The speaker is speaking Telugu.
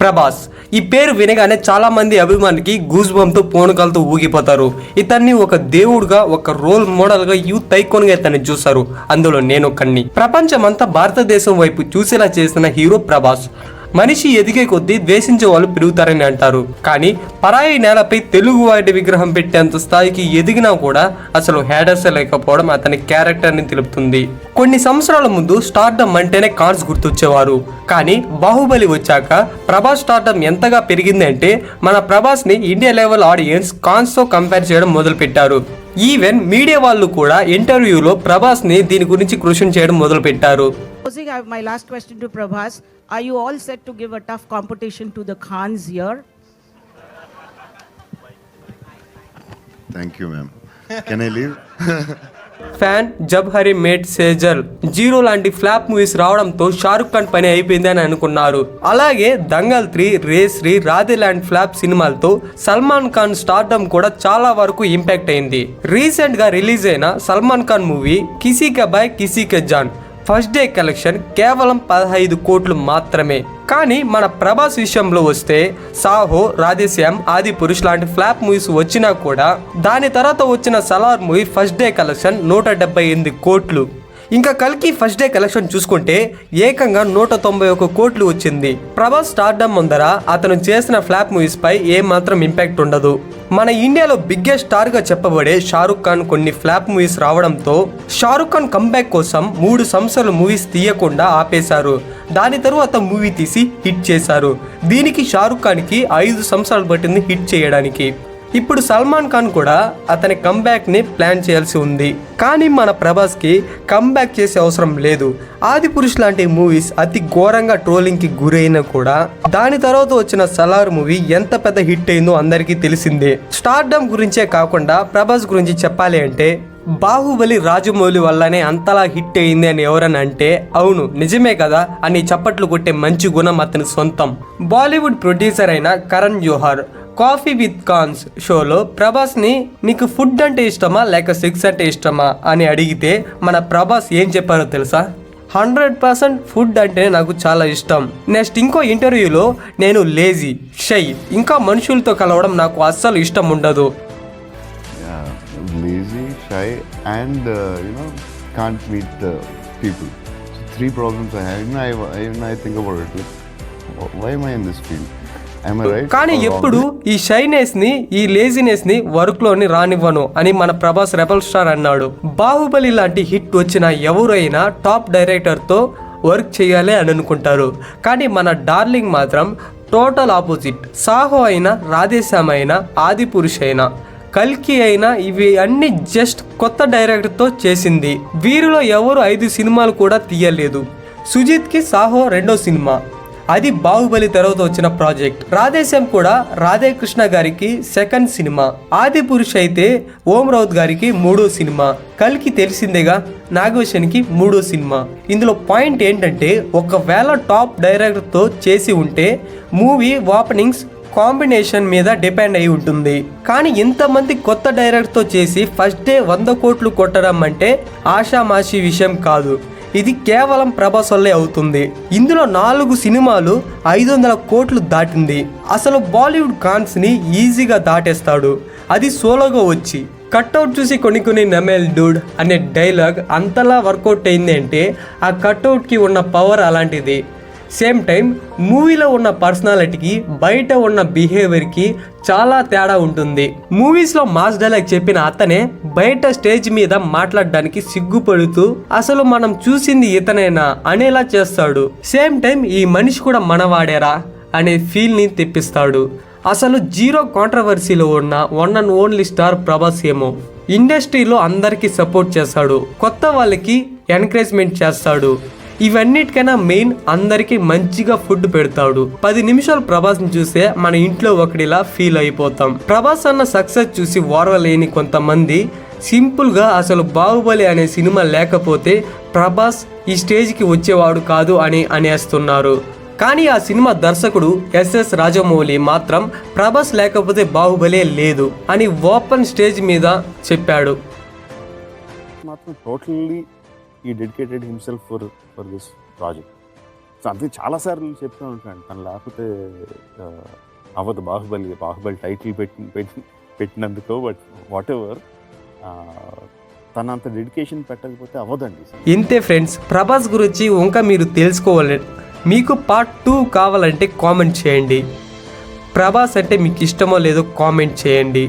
ప్రభాస్. ఈ పేరు వినగానే చాలా మంది అభిమానికి గూజ్బంతో పోనుకలతో ఊగిపోతారు. ఇతన్ని ఒక దేవుడుగా ఒక రోల్ మోడల్గా యూత్ ఐకాన్ ఇతన్ని చూస్తారు అందులో నేను కన్ని. ప్రపంచమంతా భారతదేశం వైపు చూసేలా చేసిన హీరో ప్రభాస్. మనిషి ఎదిగే కొద్దీ ద్వేషించే వాళ్ళు పెరుగుతారని అంటారు. కానీ పరాయి నేలపై తెలుగు వాటి విగ్రహం పెట్టేంత స్థాయికి ఎదిగినా కూడా అసలు హేడర్స్ లేకపోవడం అతని క్యారెక్టర్ని తెలుపుతుంది. కొన్ని సంవత్సరాల ముందు స్టార్డమ్ అంటేనే కార్స్ గుర్తొచ్చేవారు. కానీ బాహుబలి వచ్చాక ప్రభాస్ స్టార్డమ్ ఎంతగా పెరిగింది అంటే మన ప్రభాస్ని ఇండియా లెవెల్ ఆడియన్స్ కాన్స్తో కంపేర్ చేయడం మొదలుపెట్టారు. ఈవెన్ మీడియా వాళ్ళు కూడా ఇంటర్వ్యూలో ప్రభాస్ని దీని గురించి క్వశ్చన్ చేయడం మొదలుపెట్టారు. Closing, I have my last question to Prabhas. Are you all set to give a tough competition to the Khans here? Thank you, ma'am. Can I leave? Fan Jab Harry met Sejal Zero లాంటి ఫ్లాప్ మూవీస్ రావడంతో షారుఖ్ ఖాన్ పని అయిపోయింది అని అనుకున్నారు అలాగే దంగల్ త్రీ రేస్రీ రాధే లాంటి ఫ్లాప్ సినిమాలతో సల్మాన్ ఖాన్ స్టార్డమ్ కూడా చాలా వరకు ఇంపాక్ట్ అయింది రీసెంట్గా రిలీజ్ అయిన Salman Khan movie Kisi Ke Bhai Kisi Ke Jaan first day collection కేవలం పదహైదు కోట్లు మాత్రమే. కానీ మన ప్రభాస్ విషయంలో వస్తే సాహో రాధేశ్యామ్ ఆది పురుష్ లాంటి ఫ్లాప్ మూవీస్ వచ్చినా కూడా దాని తర్వాత వచ్చిన Salaar movie first day collection నూట డెబ్బై ఎనిమిది కోట్లు. ఇంకా కల్కి ఫస్ట్ డే కలెక్షన్ చూసుకుంటే ఏకంగా నూట తొంభై ఒక కోట్లు వచ్చింది. ప్రభాస్ స్టార్డమ్ ముందర అతను చేసిన ఫ్లాప్ మూవీస్ పై ఏమాత్రం ఇంపాక్ట్ ఉండదు. మన ఇండియాలో బిగ్గెస్ట్ స్టార్గా చెప్పబడే షారుఖ్ ఖాన్ కొన్ని ఫ్లాప్ మూవీస్ రావడంతో షారుఖ్ ఖాన్ కంబ్యాక్ కోసం మూడు సంవత్సరాలు మూవీస్ తీయకుండా ఆపేశారు. దాని తరువాత మూవీ తీసి హిట్ చేశారు. దీనికి షారుఖ్ ఖాన్కి ఐదు సంవత్సరాలు పట్టింది హిట్ చేయడానికి. ఇప్పుడు సల్మాన్ ఖాన్ కూడా అతని కమ్బ్యాక్ని ప్లాన్ చేయాల్సి ఉంది. కానీ మన ప్రభాస్కి కమ్బ్యాక్ కంబ్యాక్ చేసే అవసరం లేదు. ఆది పురుష్ లాంటి మూవీస్ అతి ఘోరంగా ట్రోలింగ్కి గురైనా కూడా దాని తర్వాత వచ్చిన సలార్ మూవీ ఎంత పెద్ద హిట్ అయిందో అందరికీ తెలిసిందే. స్టార్డమ్ గురించే కాకుండా ప్రభాస్ గురించి చెప్పాలి అంటే బాహుబలి రాజమౌళి వల్లనే అంతలా హిట్ అయింది అని ఎవరని అంటే అవును నిజమే కదా అని చప్పట్లు కొట్టే మంచి గుణం అతని సొంతం. బాలీవుడ్ ప్రొడ్యూసర్ అయిన కరణ్ జోహార్ కాఫీ విత్ కాన్స్ షోలో ప్రభాస్ని నీకు ఫుడ్ అంటే ఇష్టమా లేక సెక్స్ అంటే ఇష్టమా అని అడిగితే మన ప్రభాస్ ఏం చెప్పారో తెలుసా? హండ్రెడ్ పర్సెంట్ ఫుడ్ అంటే నాకు చాలా ఇష్టం. నెక్స్ట్ ఇంకో ఇంటర్వ్యూలో నేను లేజీ షై ఇంకా మనుషులతో కలవడం నాకు అస్సలు ఇష్టం ఉండదు. Yeah, lazy, and and uh, you know, can't meet uh, people. So three problems I have. You know, కానీ? ఎప్పుడు ఈ షైనెస్ని ఈ లేజినెస్ని వర్క్లోని రానివ్వను అని మన ప్రభాస్ రెబల్ స్టార్ అన్నాడు. బాహుబలి లాంటి హిట్ వచ్చిన ఎవరైనా టాప్ డైరెక్టర్తో వర్క్ చేయాలి అని అనుకుంటారు. కానీ మన డార్లింగ్ మాత్రం టోటల్ ఆపోజిట్ సాహో అయినా రాధేశ్యామ్ అయినా ఆది పురుష్ అయినా కల్కి అయినా ఇవి అన్ని జస్ట్ కొత్త డైరెక్టర్తో చేసింది. వీరిలో ఎవరు ఐదు సినిమాలు కూడా తీయలేదు. సుజిత్కి సాహో రెండో సినిమా. అది బాహుబలి తర్వాత వచ్చిన ప్రాజెక్ట్. రాధేశ్యామ్ కూడా రాధే కృష్ణ గారికి సెకండ్ సినిమా. ఆది పురుష్ అయితే ఓం రౌత్ గారికి మూడో సినిమా. కల్కి తెలిసిందేగా నాగవేషన్కి మూడో సినిమా. ఇందులో పాయింట్ ఏంటంటే ఒకవేళ టాప్ డైరెక్టర్తో చేసి ఉంటే మూవీ ఓపెనింగ్స్ కాంబినేషన్ మీద డిపెండ్ అయి ఉంటుంది. కానీ ఇంతమంది కొత్త డైరెక్టర్తో చేసి ఫస్ట్ డే వంద కోట్లు కొట్టడం అంటే ఆషామాషి విషయం కాదు. ఇది కేవలం ప్రభాస్ వల్లే అవుతుంది. ఇందులో నాలుగు సినిమాలు ఐదు వందల కోట్లు దాటింది. అసలు బాలీవుడ్ కాన్స్ని ఈజీగా దాటేస్తాడు. అది సోలోగా వచ్చి కట్అవుట్ చూసి కొన్ని కొన్ని నమేల్ డూడ్ అనే డైలాగ్ అంతలా వర్కౌట్ అయింది అంటే ఆ కట్అవుట్కి ఉన్న పవర్ అలాంటిది. సేమ్ టైం మూవీలో ఉన్న పర్సనాలిటీకి బయట ఉన్న బిహేవియర్కి చాలా తేడా ఉంటుంది. మూవీస్లో మాస్ డైలాగ్ చెప్పిన అతనే బయట స్టేజ్ మీద మాట్లాడడానికి సిగ్గుపడుతూ అసలు మనం చూసింది ఇతనేనా? అనేలా చేస్తాడు. సేమ్ టైం ఈ మనిషి కూడా మనవాడేరా అనే ఫీల్ని తెప్పిస్తాడు. అసలు జీరో కాంట్రవర్సీలో ఉన్న one and only star Prabhas ఏమో ఇండస్ట్రీలో అందరికీ సపోర్ట్ చేస్తాడు. కొత్త వాళ్ళకి ఎంకరేజ్మెంట్ చేస్తాడు. ఇవన్నిటికైనా మెయిన్ అందరికీ మంచిగా ఫుడ్ పెడతాడు. పది నిమిషాలు ప్రభాస్ని చూస్తే మన ఇంట్లో ఒకటిలా ఫీల్ అయిపోతాం. ప్రభాస్ అన్న సక్సెస్ చూసి ఓర్వలేని కొంతమంది సింపుల్గా అసలు బాహుబలి అనే సినిమా లేకపోతే ప్రభాస్ ఈ స్టేజ్కి వచ్చేవాడు కాదు అని అనేస్తున్నారు. కానీ ఆ సినిమా దర్శకుడు ఎస్ఎస్ రాజమౌళి మాత్రం ప్రభాస్ లేకపోతే బాహుబలే లేదు అని ఓపెన్ స్టేజ్ మీద చెప్పాడు. మాత్రం టోటల్లీ ఈ dedicated himself for for this project so అందుకే చాలాసార్లు చెప్తూ ఉంటాను తను లేకపోతే అవ్వదు. బాహుబలి బాహుబలి టైటిల్ పెట్టి పెట్టి పెట్టినందుకో బట్ వాట్ ఎవర్ తన అంత డెడికేషన్ పెట్టకపోతే అవ్వదండి. ఇంతే ఫ్రెండ్స్ ప్రభాస్ గురించి ఇంకా మీరు తెలుసుకోవాలి మీకు పార్ట్ టూ కావాలంటే కామెంట్ చేయండి. ప్రభాస్ అంటే మీకు ఇష్టమో లేదో కామెంట్ చేయండి.